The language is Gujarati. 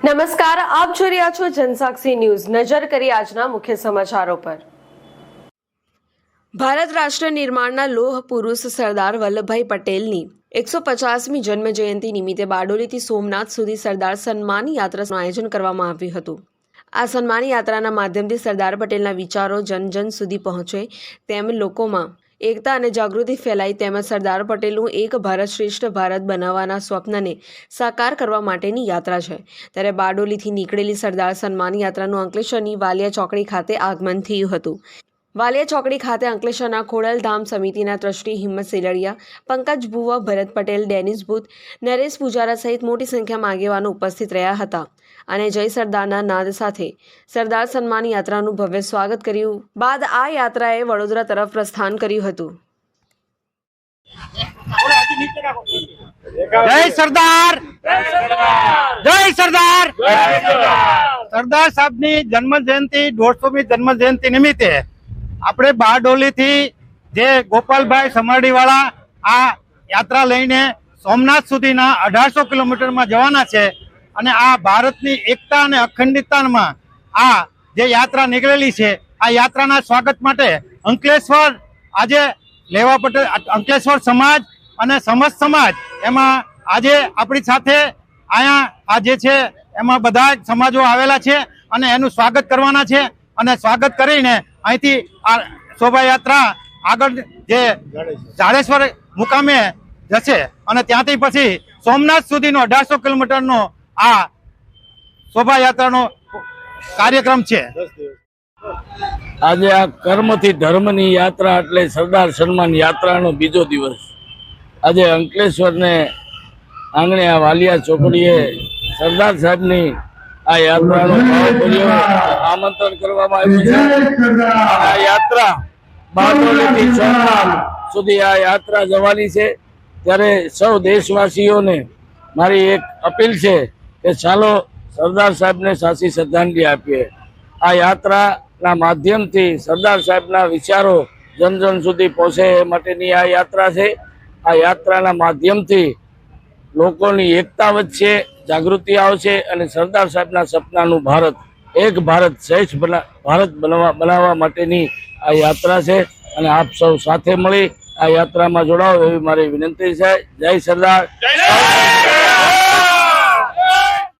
નમસ્કાર, આપ જોઈ રહ્યા છો જનસાક્ષી ન્યૂઝ. નજર કરી આજના મુખ્ય સમાચારો પર. ભારત રાષ્ટ્ર નિર્માણના લોહ પુરુષ સરદાર વલ્લભભાઈ પટેલની એકસો પચાસમી જન્મ જયંતિ નિમિત્તે બારડોલીથી સોમનાથ સુધી સરદાર સન્માન યાત્રાનું આયોજન કરવામાં આવ્યું હતું. આ સન્માન યાત્રાના માધ્યમથી સરદાર પટેલના વિચારો જન જન સુધી પહોંચે તેમ લોકોમાં એકતા અને જાગૃતિ ફેલાઈ તેમજ સરદાર પટેલનું એક ભારત શ્રેષ્ઠ ભારત બનાવવાના સ્વપ્નને સાકાર કરવા માટેની યાત્રા છે. ત્યારે બારડોલીથી નીકળેલી સરદાર સન્માન યાત્રાનું અંકલેશ્વરની વાલિયા ચોકડી ખાતે આગમન થયું હતું. વાલિયા ચોકડી ખાતે અંકલેશ્વરના ખોડલધામ સમિતિના trustee Himmat Seladiya Pankaj Bhuva Bharat Patel Dennis Booth Naresh Pujara સહિત મોટી સંખ્યામાં આગેવાનો ઉપસ્થિત રહ્યા હતા અને જય સરદારના નાદ સાથે સરદાર સન્માન યાત્રાનું ભવ્ય સ્વાગત કર્યું. બાદ આ યાત્રાએ વડોદરા તરફ પ્રસ્થાન કર્યું હતું. જય સરદાર! જય સરદાર! સરદાર! સાહેબની જન્મ જયંતિ દોઢસોમી જન્મ જયંતિ નિમિત્તે આપણે બારડોલીથી જે ગોપાલભાઈ સમાડીવાળા આ યાત્રા લઈને સોમનાથ સુધીના અઢારસો કિલોમીટરમાં જવાના છે અને આ ભારતની એકતા અને અખંડિતતામાં આ જે યાત્રા નીકળેલી છે, આ યાત્રાના સ્વાગત માટે અંકલેશ્વર આજે લેવા પટેલ, અંકલેશ્વર સમાજ અને સમસ્ત સમાજ એમાં આજે આપણી સાથે અહીંયા આ જે છે, એમાં બધા જ સમાજો આવેલા છે અને એનું સ્વાગત કરવાના છે અને સ્વાગત કરીને અહીંથી આ શોભાયાત્રા આગળ જે જાડેશ્વર મુકામે જશે અને ત્યાંથી પછી સોમનાથ સુધીનો અઢારસો કિલોમીટરનો આ શોભાયાત્રાનો કાર્યક્રમ છે. આજે આ કર્મથી ધર્મની યાત્રા એટલે સરદાર સન્માન યાત્રાનો બીજો દિવસ. આજે અંકલેશ્વરને આંગણે આ વાલિયા ચોકડીએ સરદાર સાહેબની આ યાત્રાનો આમંત્રણ કરવામાં આવ્યું છે. આ યાત્રા બારડોલીથી સુધી આ યાત્રા જવાની છે. ત્યારે સૌ દેશવાસીઓને મારી એક અપીલ છે કે ચાલો સરદાર સાહેબને સાચી શ્રદ્ધાંજલિ આપીએ. આ યાત્રાના માધ્યમથી સરદાર સાહેબના વિચારો જન જન સુધી પહોંચે એ માટેની આ યાત્રા છે. આ યાત્રાના માધ્યમથી લોકોની એકતા વધશે. જાગૃતિ આવશે અને સરદાર સાહેબના સપનાનું ભારત, એક ભારત શ્રેષ્ઠ બના, ભારત બનાવવા બનાવવા માટેની આ યાત્રા છે. અને આપ સૌ સાથે મળી આ યાત્રામાં જોડાઓ એવી મારી વિનંતી છે. જય સરદાર.